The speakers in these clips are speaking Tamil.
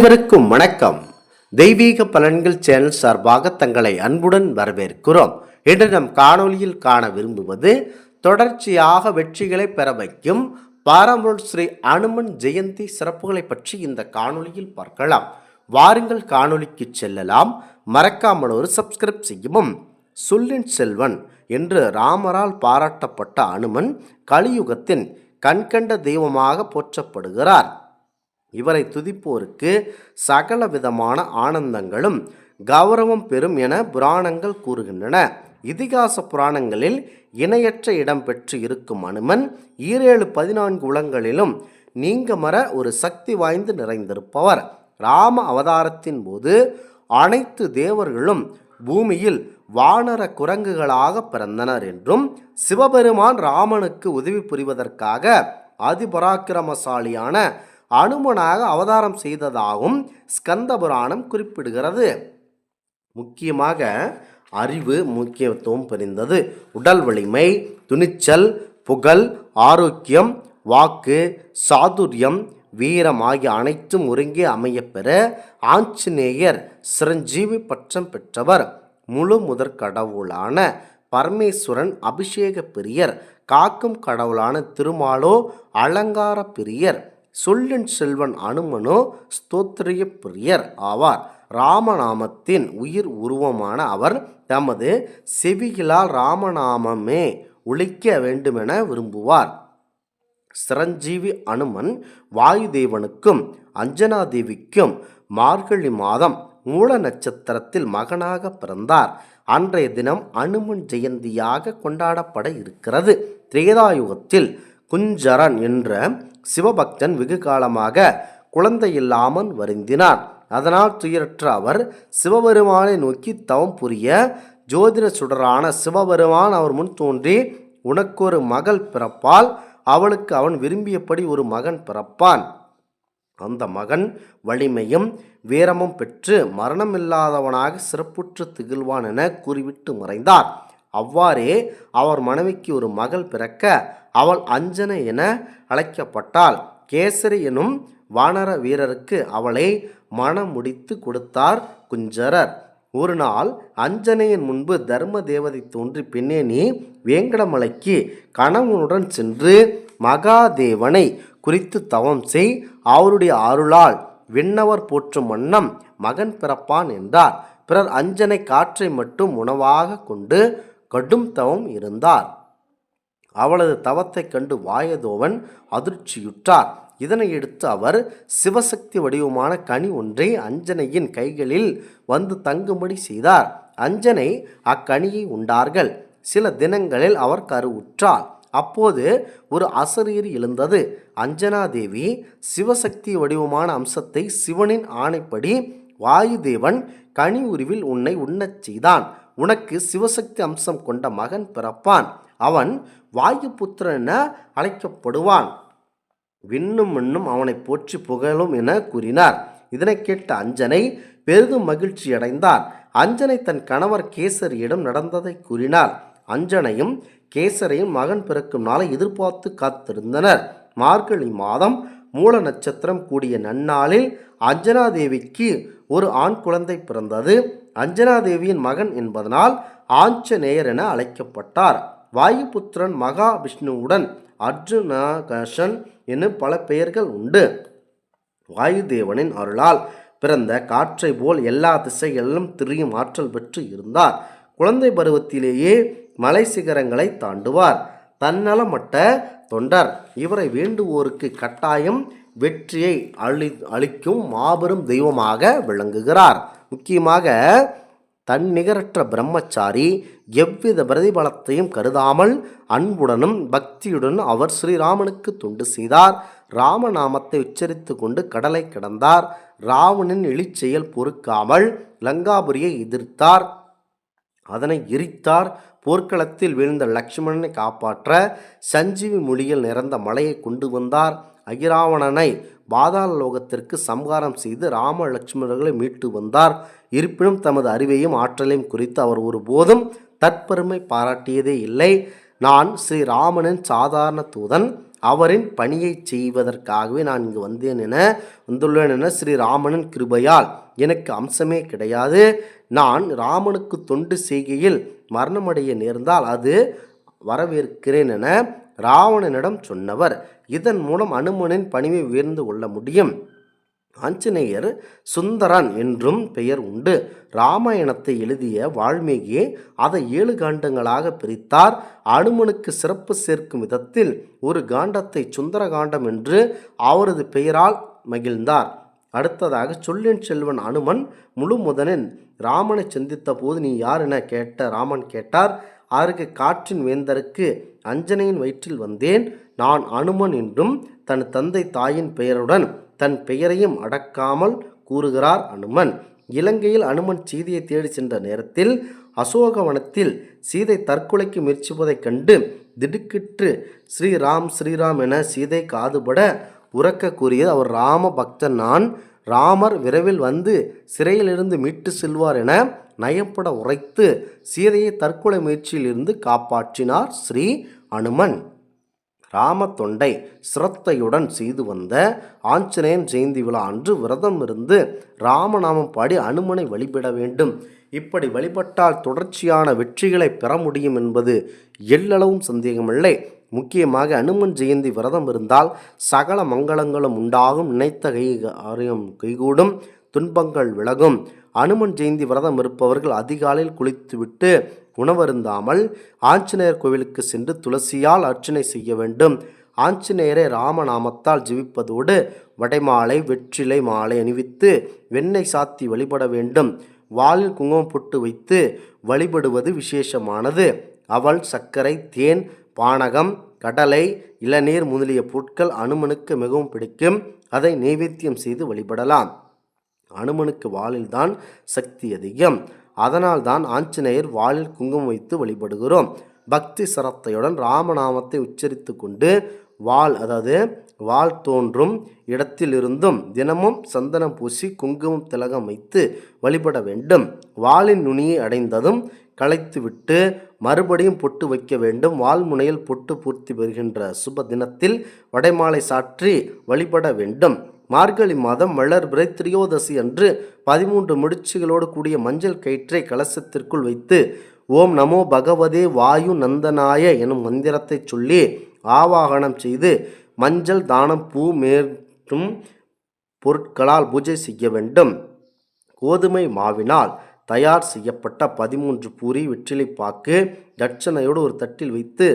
அனைவருக்கும் வணக்கம். தெய்வீக பலன்கள் சேனல் சார்பாக தங்களை அன்புடன் வரவேற்கிறோம். இன்று நம் காணொலியில் காண விரும்புவது தொடர்ச்சியாக வெற்றிகளை பெற வைக்கும் பாரம்பரிய ஸ்ரீ அனுமன் ஜெயந்தி சிறப்புகளை பற்றி இந்த காணொலியில் பார்க்கலாம். வாருங்கள் காணொலிக்கு செல்லலாம். மறக்காமல் ஒரு சப்ஸ்கிரைப் செய்யவும். சொல்லின் செல்வன் என்று ராமரால் பாராட்டப்பட்ட அனுமன் கலியுகத்தின் கண்கண்ட தெய்வமாக போற்றப்படுகிறார். இவரை துதிப்போருக்கு சகல விதமான ஆனந்தங்களும் கௌரவம் பெறும் என புராணங்கள் கூறுகின்றன. இதிகாச புராணங்களில் இணையற்ற இடம் பெற்று இருக்கும் அனுமன் ஈரேழு பதினான்கு உலங்களிலும் நீங்கமர ஒரு சக்தி வாய்ந்து நிறைந்திருப்பவர். ராம அவதாரத்தின் போது அனைத்து தேவர்களும் பூமியில் வானர குரங்குகளாக பிறந்தனர் என்றும் சிவபெருமான் ராமனுக்கு உதவி புரிவதற்காக அதிபராக்கிரமசாலியான அனுமனாக அவதாரம் செய்ததாகவும் ஸ்கந்த புராணம் குறிப்பிடுகிறது. முக்கியமாக அறிவு முக்கியத்துவம் புரிந்தது உடல் வலிமை துணிச்சல் புகழ் ஆரோக்கியம் வாக்கு சாதுரியம் வீரம் ஆகிய அனைத்தும் ஒருங்கே அமையப்பெற ஆஞ்சநேயர் சிரஞ்சீவி பட்சம் பெற்றவர். முழு முதற் கடவுளான பரமேஸ்வரன் அபிஷேக பிரியர் காக்கும் கடவுளான திருமாலோ அலங்கார பிரியர். சொல்லின் செல்வன் அனுமனோ ஸ்தோத்திரிய பிரியர் ஆவார். ராமநாமத்தின் உயிர் உருவமான அவர் தமது செவிகளால் ராமநாமமே ஒழிக்க வேண்டுமென விரும்புவார். சிரஞ்சீவி அனுமன் வாயுதேவனுக்கும் அஞ்சனாதேவிக்கும் மார்கழி மாதம் மூல நட்சத்திரத்தில் மகனாக பிறந்தார். அன்றைய தினம் அனுமன் ஜெயந்தியாக கொண்டாடப்பட இருக்கிறது. திரேதாயுகத்தில் குஞ்சரன் என்ற சிவபக்தன் வெகு காலமாக குழந்தையில்லாமல் வருந்தினார் அதனால் துயரற்ற அவர் சிவபெருமானை நோக்கி தவம் புரிய ஜோதிட சுடரான சிவபெருமான் அவர் முன் தோன்றி உனக்கு ஒரு மகள் பிறப்பால் அவளுக்கு அவன் விரும்பியபடி ஒரு மகன் பிறப்பான். அந்த மகன் வலிமையும் வீரமும் பெற்று மரணமில்லாதவனாக சிறப்புற்று திகழ்வான் என கூறிவிட்டு மறைந்தார். அவ்வாறே அவர் மனைவிக்கு ஒரு மகள் பிறக்க அவள் அஞ்சனை என அழைக்கப்பட்டாள். கேசரி எனும் வானர வீரருக்கு அவளை மனம் முடித்து கொடுத்தார் குஞ்சரர். ஒரு நாள் அஞ்சனையின் முன்பு தர்ம தேவதை தோன்றி பின்னே நீ வேங்கடமலைக்கு கணவனுடன் சென்று மகாதேவனை குறித்து தவம் செய் அவருடைய அருளால் விண்ணவர் போற்றும் வண்ணம் மகன் பிறப்பான் என்றார். பிறர் அஞ்சனை காற்றை மட்டும் உணவாக கொண்டு கடும் தவம் இருந்தார். அவளது தவத்தைக் கண்டு வாயதோவன் அதிர்ச்சியுற்றார். இதனையடுத்து அவர் சிவசக்தி வடிவமான கனி ஒன்றை அஞ்சனையின் கைகளில் வந்து தங்கும்படி செய்தார். அஞ்சனை அக்கனியை உண்டார்கள். சில தினங்களில் அவர் கருவுற்றார். அப்போது ஒரு அசரீர் எழுந்தது. அஞ்சனா தேவி சிவசக்தி வடிவமான அம்சத்தை சிவனின் ஆணைப்படி வாயுதேவன் கனி உருவில் உன்னை உண்ணச் செய்தான். உனக்கு சிவசக்தி அம்சம் கொண்ட மகன் பிறப்பான். அவன் வாயுபுத்திரன் என அழைக்கப்படுவான். விண்ணும் மண்ணும் அவனை போற்றி புகழும் என கூறினார். இதனை கேட்ட அஞ்சனை பெரிதும் மகிழ்ச்சி அடைந்தார். அஞ்சனை தன் கணவர் கேசரியிடம் நடந்ததை கூறினார். அஞ்சனையும் கேசரையும் மகன் பிறக்கும் நாளை எதிர்பார்த்து காத்திருந்தனர். மார்கழி மாதம் மூல நட்சத்திரம் கூடிய நன்னாளில் அஞ்சனாதேவிக்கு ஒரு ஆண் குழந்தை பிறந்தது. அஞ்சனாதேவியின் மகன் என்பதனால் ஆஞ்சநேயர் என அழைக்கப்பட்டார். வாயுபுத்திரன் மகாவிஷ்ணுவுடன் அர்ஜுனகஷன் என பல பெயர்கள் உண்டு. வாயுதேவனின் அருளால் பிறந்த காற்றை போல் எல்லா திசைகளிலும் திரியும் ஆற்றல் பெற்று இருந்தார். குழந்தை பருவத்திலேயே மலை சிகரங்களை தாண்டுவார். தன்னலமட்ட தொண்டர். இவரை வேண்டுவோருக்கு கட்டாயம் வெற்றியை அளி அளிக்கும் மாபெரும் தெய்வமாக விளங்குகிறார். முக்கியமாக தன்னிகரற்ற பிரம்மச்சாரி எவ்வித பிரதிபலத்தையும் கருதாமல் அன்புடனும் பக்தியுடனும் அவர் ஸ்ரீராமனுக்கு தொண்டு செய்தார். ராமநாமத்தை உச்சரித்து கொண்டு கடலை கடந்தார். ராவணின் இழிச்செயல் பொறுக்காமல் லங்காபுரியை எதிர்த்தார். அதனை எரித்தார். போர்க்களத்தில் வீழ்ந்த லக்ஷ்மணனை காப்பாற்ற சஞ்சீவி மொழியில் நிறந்த மலையை கொண்டு வந்தார். அகிராவணனை பாதாள லோகத்திற்கு சம்ஹாரம் செய்து ராம லட்சுமணர்களை மீட்டு வந்தார். இருப்பினும் தமது அறிவையும் ஆற்றலையும் குறித்து அவர் ஒருபோதும் தற்பெருமை பாராட்டியதே இல்லை. நான் ஸ்ரீராமனின் சாதாரண தூதன். அவரின் பணியை செய்வதற்காகவே நான் இங்கு வந்தேன் என வந்துள்ளேன் என ஸ்ரீ ராமனின் கிருபையால் எனக்கு அம்சமே கிடையாது. நான் ராமனுக்கு தொண்டு செய்கையில் மரணமடைய நேர்ந்தால் அது வரவேற்கிறேன் என ராவணனிடம் சொன்னவர். இதன் மூலம் அனுமனின் பணிவை உயர்ந்து கொள்ள முடியும். ஆஞ்சநேயர் சுந்தரன் என்றும் பெயர் உண்டு. ராமாயணத்தை எழுதிய வால்மீகி அதை ஏழு காண்டங்களாக பிரித்தார். அனுமனுக்கு சிறப்பு சேர்க்கும் விதத்தில் ஒரு காண்டத்தை சுந்தர காண்டம் என்று அவரது பெயரால் மகிழ்ந்தார். அடுத்ததாக சொல்லின் செல்வன் அனுமன் முழு முதனின் ராமனை சந்தித்த போது நீ யார் என கேட்ட ராமன் கேட்டார். அதற்கு காற்றின் வேந்தருக்கு அஞ்சனையின் வயிற்றில் வந்தேன். நான் அனுமன் என்றும் தன் தந்தை தாயின் பெயருடன் தன் பெயரையும் அடக்காமல் கூறுகிறார் அனுமன். இலங்கையில் அனுமன் சீதையை தேடி சென்ற நேரத்தில் அசோகவனத்தில் சீதை தற்கொலைக்கு முயற்சிப்பதைக் கண்டு திடுக்கிட்டு ஸ்ரீராம் ஸ்ரீராம் என சீதை காதுபட உறக்க கூறியது. அவர் ராம பக்தன் நான் ராமர் விரைவில் வந்து சிறையிலிருந்து மீட்டு செல்வார் என நயப்பட உரைத்து சீதையை தற்கொலை முயற்சியிலிருந்து காப்பாற்றினார் ஸ்ரீ அனுமன். ராம தொண்டை சிரத்தையுடன் செய்து வந்த ஆஞ்சநேயன் ஜெயந்தி விழா அன்று விரதம் இருந்து ராமநாமம் பாடி அனுமனை வழிபட வேண்டும். இப்படி வழிபட்டால் தொடர்ச்சியான வெற்றிகளை பெற முடியும் என்பது எல்லளவும் சந்தேகமில்லை. முக்கியமாக அனுமன் ஜெயந்தி விரதம் இருந்தால் சகல மங்களங்களும் உண்டாகும். நினைத்த கை காரியம் கைகூடும். துன்பங்கள் விலகும். அனுமன் ஜெயந்தி விரதம் இருப்பவர்கள் அதிகாலையில் குளித்துவிட்டு உணவருந்தாமல் ஆஞ்சநேயர் கோவிலுக்கு சென்று துளசியால் அர்ச்சனை செய்ய வேண்டும். ஆஞ்சநேயரை ராமநாமத்தால் ஜிவிப்பதோடு வடைமாலை வெற்றிலை மாலை அணிவித்து வெண்ணெய் சாத்தி வழிபட வேண்டும். வாலில் குங்குமம் பொட்டு வைத்து வழிபடுவது விசேஷமானது. அவள் சர்க்கரை தேன் பானகம் கடலை இளநீர் முதலிய பொருட்கள் அனுமனுக்கு மிகவும் பிடிக்கும். அதை நைவேத்தியம் செய்து வழிபடலாம். அனுமனுக்கு வாளில்தான் சக்தி அதிகம். அதனால் தான் ஆஞ்சநேயர் வாளில் குங்குமம் வைத்து வழிபடுகிறோம். பக்தி சிரத்தையுடன் ராமநாமத்தை உச்சரித்து கொண்டு வாள் அதாவது வாள் தோன்றும் இடத்திலிருந்தும் தினமும் சந்தனம் பூசி குங்குமம் திலகம் வைத்து வழிபட வேண்டும். வாளின் நுனியை அடைந்ததும் களைத்துவிட்டு மறுபடியும் பொட்டு வைக்க வேண்டும். வால்முனையில் பொட்டு பூர்த்தி பெறுகின்ற சுப தினத்தில் வடைமாலை சாற்றி வழிபட வேண்டும். மார்கழி மாதம் வளர்பிறை திரியோதசி அன்று பதிமூன்று முடிச்சுகளோடு கூடிய மஞ்சள் கயிற்றை கலசத்திற்குள் வைத்து ஓம் நமோ பகவதே வாயு நந்தனாய எனும் மந்திரத்தை சொல்லி ஆவாகனம் செய்து மஞ்சள் தானம் பூ மேற்கும் பொருட்களால் பூஜை செய்ய வேண்டும். கோதுமை மாவினால் தயார் செய்யப்பட்ட பதிமூன்று பூரி வெற்றிலைப்பாக்கு தட்சணையோடு ஒரு தட்டில் வைத்து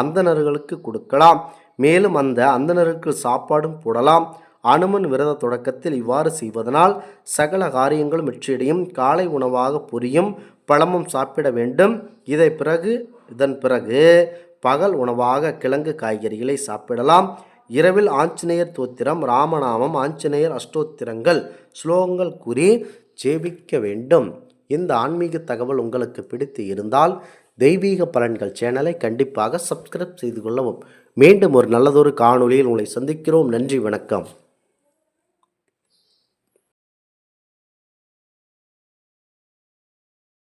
அந்தணர்களுக்கு கொடுக்கலாம். மேலும் அந்த அந்தணருக்கு சாப்பாடும் போடலாம். அனுமன் விரத தொடக்கத்தில் இவ்வாறு செய்வதனால் சகல காரியங்களும் வெற்றியடையும். காலை உணவாக பொரியும் பழமும் சாப்பிட வேண்டும். இதை பிறகு இதன் பிறகு பகல் உணவாக கிழங்கு காய்கறிகளை சாப்பிடலாம். இரவில் ஆஞ்சநேயர் தோத்திரம் ராமநாமம் ஆஞ்சநேயர் அஷ்டோத்திரங்கள் ஸ்லோகங்கள் கூறி ஜெபிக்க வேண்டும். இந்த ஆன்மீக தகவல் உங்களுக்கு பிடித்து இருந்தால் தெய்வீக பலன்கள் சேனலை கண்டிப்பாக சப்ஸ்கிரைப் செய்து கொள்ளவும். மீண்டும் ஒரு நல்லதொரு காணொளியில் உங்களை சந்திக்கிறோம். நன்றி வணக்கம்.